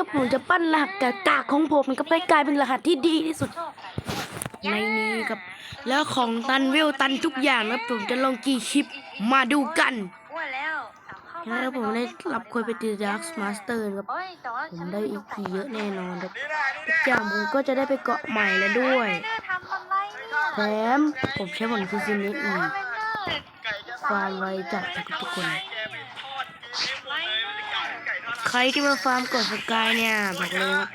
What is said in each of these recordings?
ก็ผมจะปั้นรหัสกากของผมนะครับให้กลายเป็นรหัสที่ดีที่สุด ในนี้ครับ แล้วของตันเวลตันทุกอย่างนะผมจะลงกี่คลิปมาดูกันแล้วผมได้รับคนไปตีดักส์มาสเตอร์ครับ ผมได้อีกทีเยอะแน่นอนครับทุกอย่างผมก็จะได้ไปเกาะใหม่แล้วด้วยแถมผมใช้ผลฟิซินิอีกฟาร์มไวจัดนะครับทุกคน ใครที่มาฟาร์มกดสกายเนี่ยบอกเลยครับ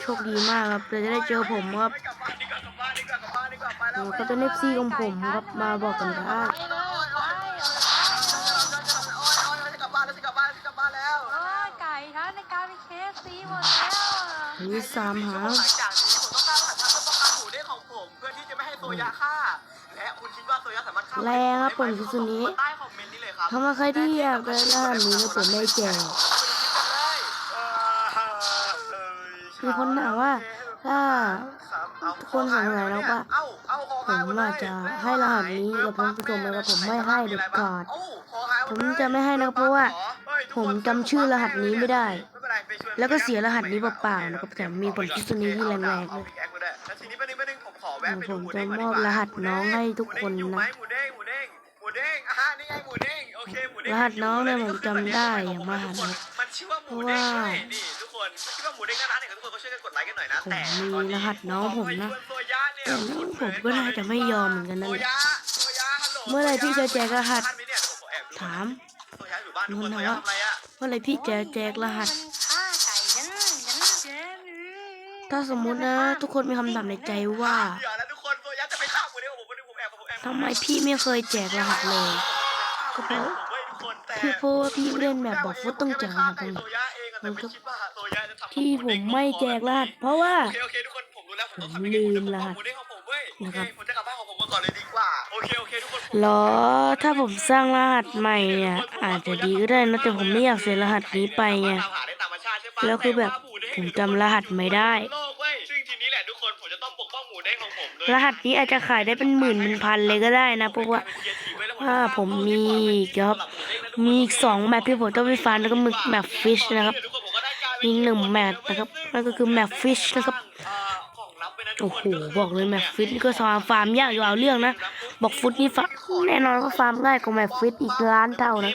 โชคดีมากครับเราจะได้เจอผมครับกลับบ้านดีกว่ากลับบ้านดีกว่ากลับบ้านดีกว่าไปแล้วผมก็เป็นเอฟซีของผมครับมาบอกกันได้ไปเลยไปเอาเลยจะกลับบ้านแล้วจะกลับบ้านจะกลับบ้านแล้วเอ้ยไก่ท่านในการเป็นเคฟซีหมดแล้วมีสามหางหลังจากนี้ผมต้องการหันทางป้องกันหมูเด้งของผมเพื่อที่จะไม่ให้โซยาฆ่าและคุณคิดว่าโซยาสามารถฆ่าแรงครับผมฟิซินิสใต้คอมเมนต์นี้เลยครับทำมาใครที่อยากได้รหัสนี้นะผมได้แจก มีคนถามว่าถ้าทุกคนสงสัยแล้วว่าผมอาจจะให้รหัสนี้กับท่านผู้ชมนะครับผมไม่ให้เด็ดขาดผมจะไม่ให้นะเพราะว่า ผมจำชื่อรหัสนี้ไม่ได้ แล้วก็เสียรหัสนี้เปล่าๆนะครับแต่มีผลพิษนี้ที่แรงๆเลยแล้วทีนี้ประเด็นประเด็นผมขอแวะไปผดูมหมูจะเด้งมมาดีอบกว่ารหัสน้องให้ทุกคนอยู่ไหมนะหมูเด้งหมูเด้งหมูเด้งอ่านี่ไงหมูเด้งโอเคหมูเด้งรหัสน้องเนี่ยผมจำได้อย่างมหันต์มันชื่อว่าหมูเด้งเว้ยนี่ทุก คนคิดว่าหมูเด้งน่ารักเนี่ยทุกคนก็ช่วยกันกดไลค์กันหน่อยนะผมแต่มีตอนนี้รหัสน้องผมนะโซยาเนี่ยแต่น้องผมก็น่าจะไม่ยอมเหมือนกันนั่นโซแหละยาโซยาฮัลโหลเมื่อไหร่พี่จะแจกรหัสท่านไหมเนี่ยเดี๋ยวผมขอแอบดูถามโซยาอยู่บ้านทุกคนนู่โซนยานะทำอะไรอะเมื่อไหรพี่จะแจกรหัสมันฆ่าไก่กันกันเจ๊ถ้าสมมุตินะ ทุกคนมีคำถามในใจว่าเดี๋ยวนะทุกคนโซยาจะไปฆ่าหมูเด้งผมผมผมแอบผมแอบทำไมพี่ไม่เคยแจกรหัสเลยก็เพราะผมเว้ยทุกคนแต่คือเพราะว่าพี่เล่นแบบบอกฟุตต้องแจกรหัสตรงไหนมันก็ ที่ที่ผมไม่แจกรหัสเพราะว่า โอเคโอเคทุกคนผมรู้แล้วผมต้องผมทำยังไงผมจะลืมปกรป้หัองสหมูเด้งของผมเว้ยโอนะเคครับผมจะกลับบ้านของผมก่อนเลยดีกว่าโอเคโอเคทุกคนผมหรอ ถ้าผมสร้างรหัสใหม่เนี่ยอาจจะดีก็ได้นะแต่ผมไม่อยากเสียรหัสนี้ไปไง ตามหาได้ตามธรรมชาติใช่ปะแล้วคือแบบต่ว่าหเด้งผมจำรหัสไม่ได้ โลกเว้ยซึ่งทีนี้แหละทุกคนผมจะต้องปกป้องหมูเด้งของผมโดยรหัสนี้อาจจะขายได้เป็นหมื่นเป็นพันเลยก็ได้นะเพราะว่าถ้าผมมีอีกครับ มีอีกสองแมปที่ผมต้องไปฟันแล้วก็มีแมปฟิชนะครับ มีหนึ่งแมปนะครับนั่นก็คือแมปฟิชนะครับโอ้โหบอกเลยแมปฟิตนี่ก็ฟาร์มฟาร์มยากอยู่เอาเรื่องนะ บอกฟุตนี่ฟาแน่นอนก็ฟาร์มง่ายกว่าแมปฟิตอีกล้านเท่านะ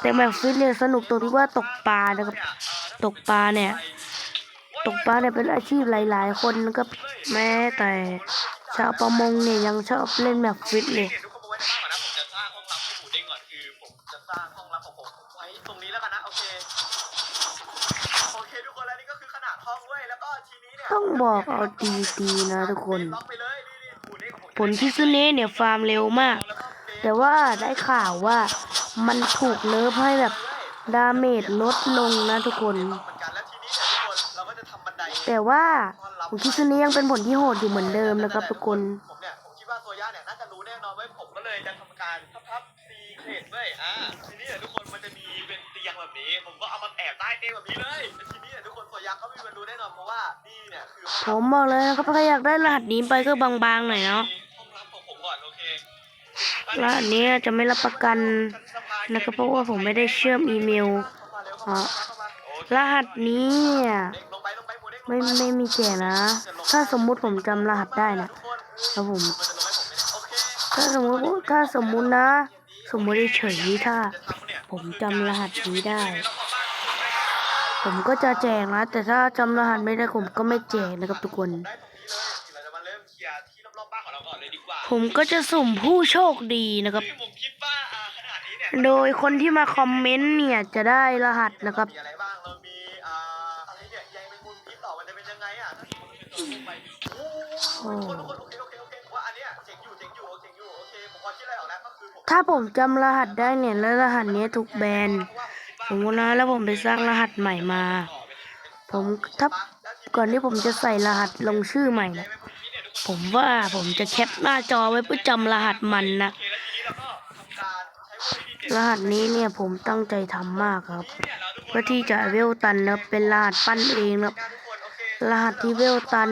แต่แมปฟิตเนี่ยสนุกตรงที่ว่าตกปลานะครับ ตกปลาเนี่ย ตกปลาเนี่ยเป็นอาชีพหลาย ๆ คนนะครับแม้แต่ชาวประมงเนี่ยยังชอบเล่นแมปฟิตเลย ต้องบอกเอาดีๆนะทุกคนล็อกไปเลยนี่นี่หมูเด้งของผมผลที่ซุเน่เนี่ยฟาร์มเร็วมาก แต่ว่าได้ข่าวว่ามันถูกเนิร์ฟให้แบบดาเมจลดลงนะทุกคนเหมือนกันแล้วทีนี้เนี่ยทุกคนเราก็จะทำบันไดแต่ว่าผลที่ซุเน่ยังเป็นผลที่โหดอยู่เหมือนเดิมนะครับทุกคนผมเนี่ยผมคิดว่าโซย่าเนี่ยน่าจะรู้แน่นอนเว้ยผมก็เลยจะทำการพับพับซีเครดเว้ยอ่าทีนี้เนี่ยทุกคนมันจะมีเป็นเตียงแบบนี้ ผมก็เอามาแอบใต้เตียงแบบนี้เลย ม่มีวันรู้แน่นอนเพราะว่านี่เนี่ยคือผมบอกเลยนะครับถ้าอยากได้รหัสนี้ไปก็บางๆหน่อยเนาะห้องรับของผมก่อนโอเครหัสนี้จะไม่รับประกันนะครับเพราะว่าผมไม่ได้เชื่อมอีเมลเข้ามาเร็วเข้ามาเข้ามาโอเครหัสนี้เนี่ยเด็กลงไปลงไปหมูเด็กลงไม่ปไม่มีแก่นะ ถ้าสมมุติผมจำรหัสได้นะแล้วผมมันจะลงให้ผมไหมเนี่ยโอเคถ้าสมมุติถ้าสมมุตินะ สมมุติเฉยๆถ้า ผมจำรหัสนี้ได้ ผมก็จะแจกนะ แต่ถ้าจำรหัสไม่ได้ผมก็ไม่แจกนะครับทุกคน ผมก็จะสุ่มผู้โชคดีนะครับ โดยคนที่มาคอมเมนต์เนี่ยจะได้รหัสนะครับมีอะไรบ้างเรามีอ่าอะไรเนี่ยใยแมงมุมพิษหรอมเป็นยังไงอะถ้าสมนตัวลงไปโอ้ยทุกคนทุกคนโอเคโอเคโอเคผมว่าอันเนี้ยเจ๋งอยู่เจ๋งอยู่เจ๋งอยู่โอเคผมพอคิดอะไรออกแล้วก็คือผมถ้าผมจำรหัสได้เนี่ยแล้วรหัสเนี้ยถูกแบน สมนะแล้วผมไปสร้างรหัสใหม่มา ผมถ้าก่อนที่ผมจะใส่รหัสลงชื่อใหม่นะผมว่าผมจะแคปหน้าจอไว้เพื่อจำรหัสมันนะรหัสนี้เนี่ยผมตั้งใจทำมากครับเพื่อที่จะเวลตันนะเป็นรหัสปั้นเองนะครับทุกคนโอเครหัสที่เวลตัน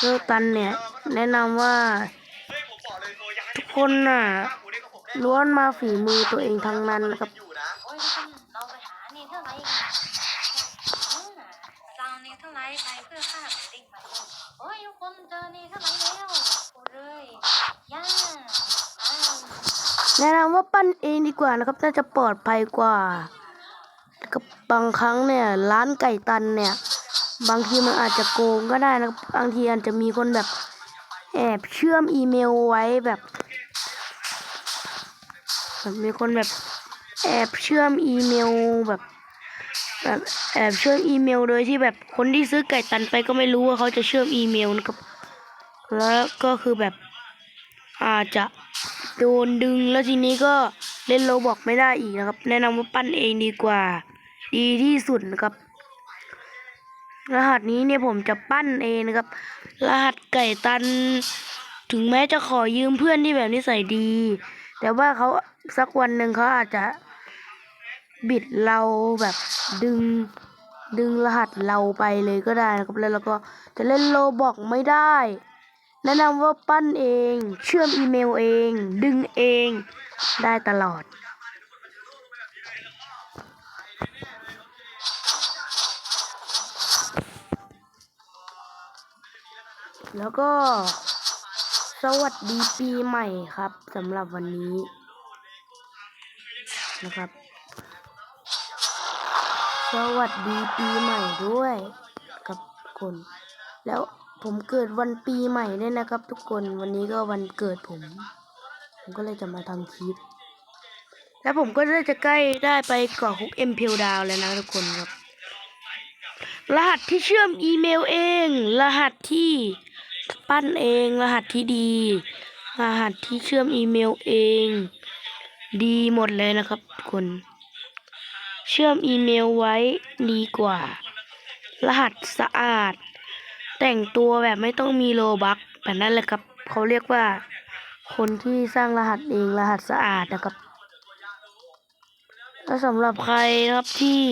เวลตันเนี่ย แนะนำว่า ทุกคนน่ะล้วนมาฝีมือตัวเองทั้งนั้นนะครับ นะนำว่าปั้นเองดีกว่านะครับน่าจะปลอดภัยกว่าก็บางครั้งเนี่ย ร้านไก่ตันเนี่ย บางทีมันอาจจะโกงก็ได้นะบบางทีอาจจะมีคนแบบแอบเชื่อมอีเมลไว้แบบแบบมีคนแบบแอบเชื่อมอีเมลแบบแบบแอบเชื่อมอีเมลโดยที่แบบคนที่ซื้อไก่ตันไปก็ไม่รู้ว่าเขาจะเชื่อมอีเมลนะครับ แล้วก็คือแบบอาจจะ โดนดึงแล้วทีนี้ก็เล่นโลบอกไม่ได้อีกนะครับ แนะนำว่าปั้นเองดีกว่า ดีที่สุดนะครับ รหัสนี้เนี่ยผมจะปั้นเองนะครับ รหัสไก่ตัน ถึงแม้จะขอยืมเพื่อนที่แบบนิสัยดี แต่ว่าเขาสักวันหนึ่งเขาอาจจะบิดเราแบบดึงดึงรหัสเราไปเลยก็ได้นะครับแล้วเราก็จะเล่นโลบอกไม่ได้ แนะนำว่าปั้นเอง เชื่อมอีเมลเอง ดึงเอง ได้ตลอด แล้วก็ สวัสดีปีใหม่ครับสำหรับวันนี้ นะครับ สวัสดีปีใหม่ด้วย กับทุกคนแล้ว ผมเกิดวันปีใหม่ด้วยนะครับ ทุกคนวันนี้ก็วันเกิดผม ผมก็เลยจะมาทำคลิป แล้วผมก็ได้จะใกล้ได้ไปเกาะคุกเอ็มเพิวดาวแล้วนะทุกคนครับ รหัสที่เชื่อมอีเมลเอง รหัสที่ปั้นเอง รหัสที่ดี รหัสที่เชื่อมอีเมลเอง ดีหมดเลยนะครับทุกคน เชื่อมอีเมลไว้ดีกว่า รหัสสะอาด แต่งตัวแบบไม่ต้องมีโลบักแบบนั้นเลยครับเขาเรียกว่า คนที่สร้างรหัสเองรหัสสะอาดนะครับแล้วสำหรับใครนะครับที่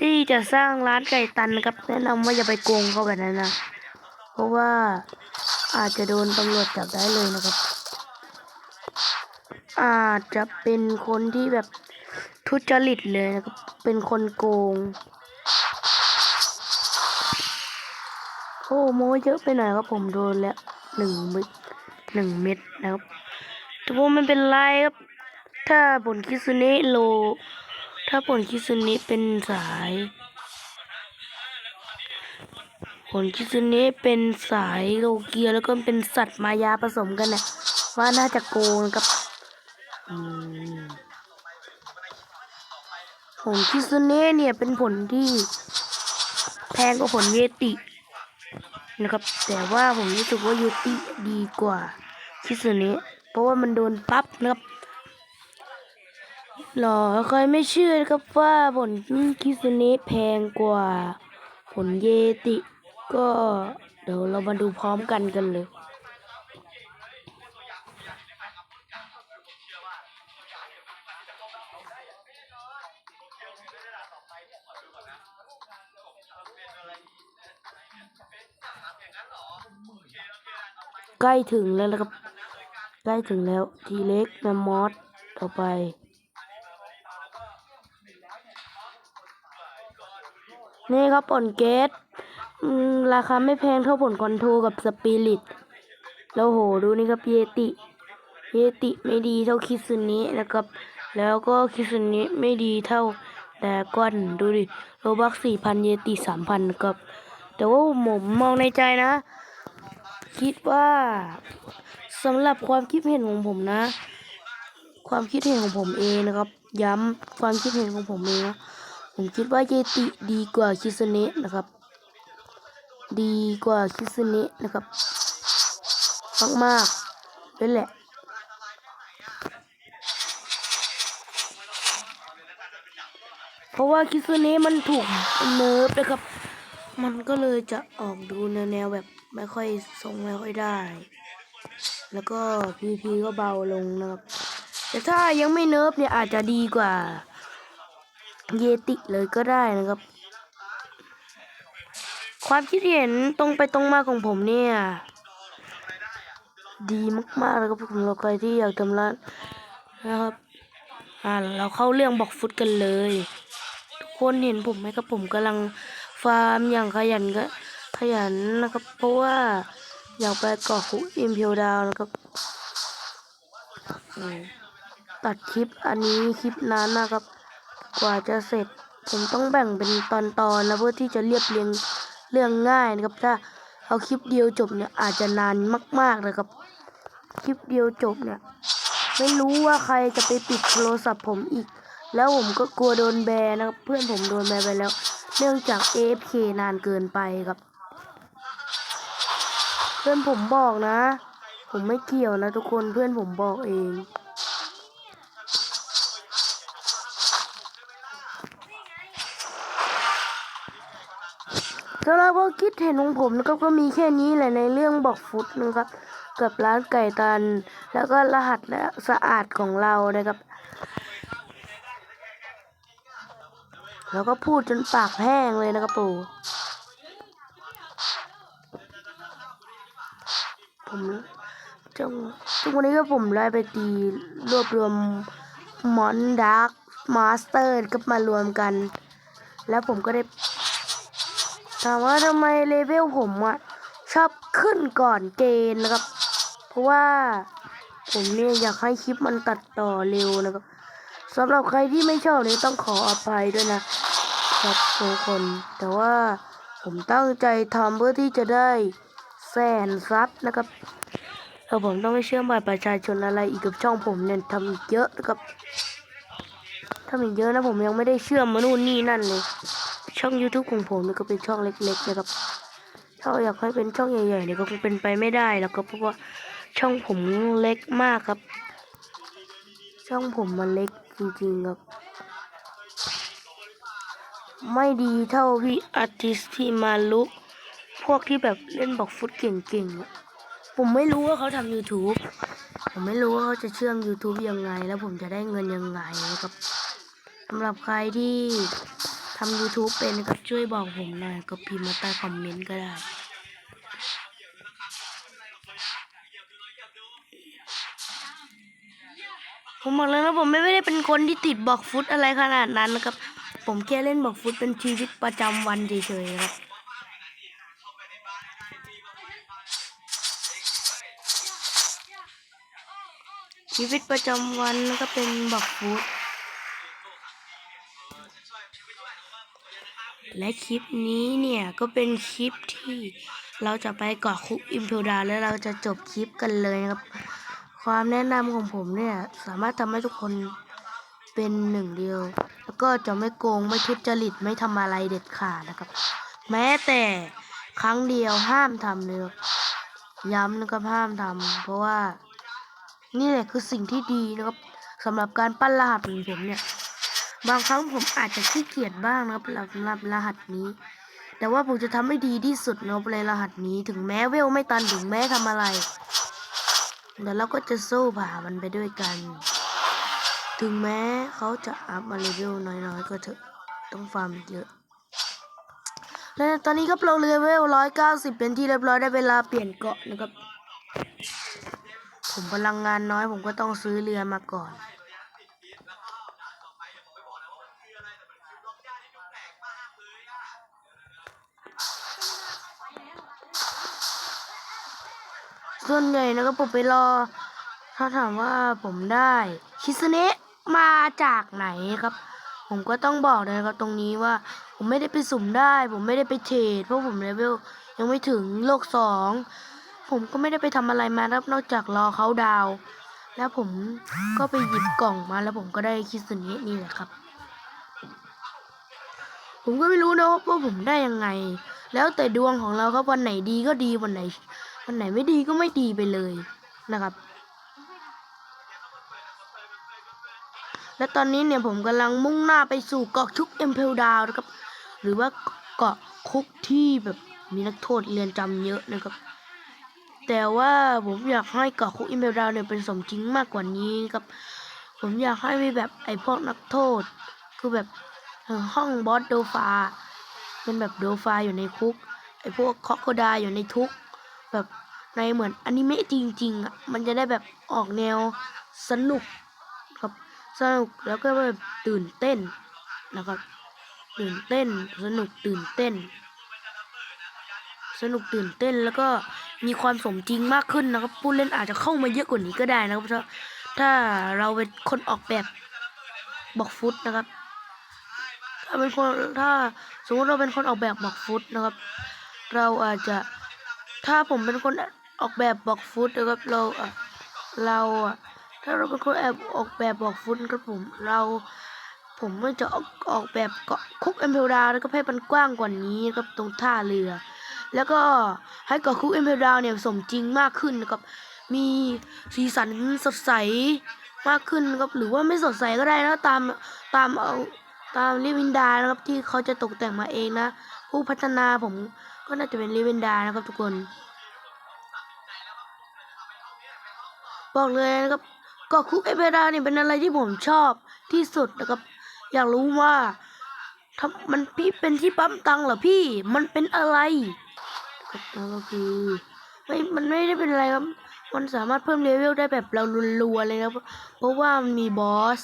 ที่จะสร้างร้านไก่ตันนะครับ แนะนำว่าอย่าไปโกงเขาแบบนั้นนะเพราะว่าอาจจะโดนตำรวจจับได้เลยนะครับ อาจจะเป็นคนที่แบบทุจริตเลยนะครับ เป็นคนโกง อ้โมเยอะไปหน่อยครับผมโดนแล้วหนึ่งเม็ดหนึ่งเม็ดนะครับแต่ว่ามันเป็นไรครับ ถ้าผลคิซุเนะโล ถ้าผลคิซุเนะเป็นสาย ผลคิซุเนะเป็นสายโลเกียแล้วก็เป็นสัตว์มายาผสมกันเนี่ยว่าน่าจะโกงนะครับอืมผลคิซุเนะเนี่ยเป็นผลที่แพงกว่าผลเยติ นะครับ แต่ว่าผมรู้สึกว่ายูติดีกว่าคิสเนะเพราะว่ามันโดนปั๊บนะครับหรอใครไม่เชื่อนะครับว่าผลคิสเนะแพงกว่า ผลเยติ ก็เดี๋ยวเรามาดูพร้อมกันกันเลย ใกล้ถึงแล้วนะครับ ใกล้ถึงแล้ว ทีเล็กแมมอสต่อไป นี่ครับผลเกตราคาไม่แพงเท่าผลคอนโทรกับสปิริตแล้วโหดูนี่ครับเยติ เยติไม่ดีเท่าคิซุเนะนะครับ แล้วก็คิซุเนะไม่ดีเท่าแต่ก้อนดูดิโรบักสี่พันเยติสามพันนะครับ แต่ว่าผมมองในใจนะ คิดว่าสำหรับความคิดเห็นของผมนะ ความคิดเห็นของผมเองนะครับ ย้ำความคิดเห็นของผมเองนะผมคิดว่าเยติดีกว่าคิซุเนะนะครับ ดีกว่าคิซุเนะนะครับมากๆเลยแหละเพราะว่าคิซุเนะมันถูกเนิร์ฟนะครับ มันก็เลยจะออกดูแนวแบบ ไม่ค่อยทรงไม่ค่อยได้ แล้วก็พีพีก็เบาลงนะครับ แต่ถ้ายังไม่เนิฟเนี่ยอาจจะดีกว่า เยติเลยก็ได้นะครับ ความคิดเห็นตรงไปตรงมาของผมเนี่ย ดีมากๆเลยครับผมเราใครที่อยากทำร้านนะครับอ่าเราเข้าเรื่องบอกฟุตกันเลย ทุกคนเห็นผมไหมครับผมกำลังฟาร์มอย่างขยันก็ ขยันนะครับ เพราะว่าอยากไปเกาะคุอิมพิวดาวนะครับ ตัดคลิปอันนี้คลิปนานนะครับ กว่าจะเสร็จ ผมต้องแบ่งเป็นตอนๆนะเพื่อที่จะเรียบเรียงเรื่องง่ายนะครับ ถ้าเอาคลิปเดียวจบเนี่ยอาจจะนานมากๆเลยครับ คลิปเดียวจบเนี่ย ไม่รู้ว่าใครจะไปปิดโทรศัพท์ผมอีก แล้วผมก็กลัวโดนแบนนะครับ เพื่อนผมโดนแบนไปแล้ว เนื่องจาก AFK นานเกินไปครับ เพื่อนผมบอกนะ ผมไม่เกี่ยวนะทุกคนเพื่อนผมบอกเองสำหรับความคิดเห็นของผมนะครับก็มีแค่นี้แหละในเรื่องบอกฟุตนะครับ กับร้านไก่ตัน แล้วก็รหัสและสะอาดของเรานะครับ แล้วก็พูดจนปากแห้งเลยนะครับปู่ ผมจังทุกวันนี้ก็ผมได้ไปตีรวบรวมมอนดาร์กมาสเตอร์ก็มารวมกัน แล้วผมก็ได้ถามว่าทำไมเลเวลผมอะชอบขึ้นก่อนเกณฑ์นะครับ เพราะว่าผมเนี่ยอยากให้คลิปมันตัดต่อเร็วนะครับสำหรับใครที่ไม่ชอบนี่ต้องขออภัยด้วยนะครับทุกคน แต่ว่าผมตั้งใจทำเพื่อที่จะได้ แสนซับนะครับแล้วผมต้องไม่เชื่อมบัตรประชาชนอะไรอีกกับช่องผมเนี่ยทำอีกเยอะนะครับทำอีกเยอะนะผมยังไม่ได้เชื่อมมานู่นนี่นั่นเลย ช่อง YouTube ของผมนี่ก็เป็นช่องเล็กๆนะครับ ถ้าอยากให้เป็นช่องใหญ่ๆเนี่ยก็คงเป็นไปไม่ได้แล้วก็เพราะว่าช่องผมเล็กมากครับ ช่องผมมันเล็กจริงๆครับ ไม่ดีเท่าพี่อาร์ติสที่มาลุก พวกที่แบบเล่นบอกฟุตเก่งๆอะผมไม่รู้ว่าเขาทำ YouTube ผมไม่รู้ว่าเขาจะเชื่อม YouTube ยังไง แล้วผมจะได้เงินยังไงนะครับสำหรับใครที่ทำ YouTube เป็นนะครับช่วยบอกผมหน่อยก็พิมพ์มาใต้คอมเมนต์ก็ได้ผมบอกเลยนะผมไม่ได้เป็นคนที่ติดบอกฟุตอะไรขนาดนั้นนะครับ ผมแค่เล่นบอกฟุตเป็นชีวิตประจำวันเฉยๆครับ ชีวิตประจำวันก็เป็นบอกฟุตและคลิปนี้เนี่ยก็เป็นคลิปที่เราจะไปเกาะคุกอิมเพลดาแล้วเราจะจบคลิปกันเลยนะครับ ความแนะนำของผมเนี่ยสามารถทำให้ทุกคนเป็นหนึ่งเดียว แล้วก็จะไม่โกงไม่ทุจริตไม่ทำอะไรเด็ดขาดนะครับ แม้แต่ครั้งเดียวห้ามทำเลยย้ำนะครับห้ามทำเพราะว่า นี่แหละคือสิ่งที่ดีนะครับสำหรับการปั้นรหัสของผมเนี่ย บางครั้งผมอาจจะขี้เกียจบ้างนะครับสำหรับรหัสนี้ แต่ว่าผมจะทำให้ดีที่สุดนะครับในรหัสนี้ ถึงแม้เวลไม่ตันถึงแม้ทำอะไรเดี๋ยวเราก็จะสู้ผ่ามันไปด้วยกัน ถึงแม้เขาจะอัพมาเลเวลน้อยๆก็เถอะต้องฟาร์มเยอะและตอนนี้ก็เราเลเวลร้อยเก้าสิบเป็นที่เรียบร้อยได้เวลาเปลี่ยนเกาะนะครับ ผมพลังงานน้อยผมก็ต้องซื้อเรือมาก่อน ส่วนใหญ่นะครับผมไปรอ ถ้าถามว่าผมได้คิสเนะมาจากไหนครับ ผมก็ต้องบอกเลยนะครับตรงนี้ว่า ผมไม่ได้ไปสุ่มได้ ผมไม่ได้ไปเทรดเพราะผมเลเวลยังไม่ถึงโลกสอง ผมก็ไม่ได้ไปทำอะไรมาครับนอกจากรอเขาดาว แล้วผมก็ไปหยิบกล่องมาแล้วผมก็ได้คิสเนะนี่แหละครับ ผมก็ไม่รู้นะว่าผมได้ยังไง แล้วแต่ดวงของเราครับวันไหนดีก็ดีวันไหนวันไหนไม่ดีก็ไม่ดีไปเลยนะครับ และตอนนี้เนี่ยผมกำลังมุ่งหน้าไปสู่เกาะชุกเอ็มเพลดาวนะครับ หรือว่าเกาะคุกที่แบบมีนักโทษเรียนจำเยอะนะครับ แต่ว่าผมอยากให้เกาะคุกอ็มเพลดาวเนี่ยเป็นสมจริงมากกว่านี้ครับ ผมอยากให้มีแบบไอ้พวกนักโทษ คือแบบห้องบอสโดฟาเป็นแบบโดฟาอยู่ในคุก ไอ้พวกคอโคดาอยู่ในทุก แบบในเหมือนอนิเมะจริง ๆอะมันจะได้แบบออกแนวสนุกครับสนุกแล้วก็แบบตื่นเต้นนะครับ ตื่นเต้น สนุกตื่นเต้น สนุกตื่นเต้นแล้วก็ มีความสมจริงมากขึ้นนะครับ ผู้เล่นอาจจะเข้ามาเยอะกว่านี้ก็ได้นะครับถ้าถ้าเราเป็นคนออกแบบบอกฟุตนะครับ ถ้าเป็นคนถ้าสมมติเราเป็นคนออกแบบบอกฟุตนะครับ เราอาจจะถ้าผมเป็นคนออกแบบบอกฟุตนะครับเราเราถ้าเราเป็นคนแอบออกแบบบอกฟุตครับผมเราผมไม่จะออกออกแบบเกาะคุกเอ็มเพลดาวแล้วก็ให้มันกว้างกว่านี้นะครับตรงท่าเรือ แล้วก็ให้กาะคุกเอมเพลดาวเนี่ยสมจริงมากขึ้นนะครับ มีสีสันสดใสมากขึ้นนะครับหรือว่าไม่สดใสก็ได้นะตามตามเอาตามลิวินดานะครับที่เขาจะตกแต่งมาเองนะ ผู้พัฒนาผมก็น่าจะเป็นลิวินดานะครับทุกคน บอกเลยนะครับกาะคุกเอเบราเนี่ยเป็นอะไรที่ผมชอบที่สุดนะครับ อยากรู้ว่าทำมันพี่เป็นที่ปั๊มตังเหรอพี่ มันเป็นอะไร แล้วก็คือไม่มันไม่ได้เป็นอะไรครับ มันสามารถเพิ่มเลเวลได้แบบเรารัวๆเลยครับ เพราะว่ามันมีบอส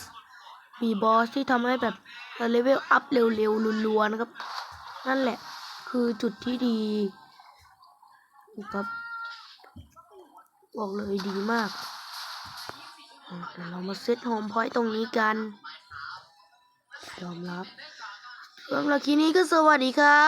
มีบอสที่ทำให้แบบเราเลเวลอัพเร็วๆรัวๆนะครับ นั่นแหละ คือจุดที่ดีครับ บอกเลยดีมากเดี๋ยวเรามาเซตโฮมพอยต์ตรงนี้กัน ยอมรับสำหรับคลิปนี้ก็สวัสดีครับ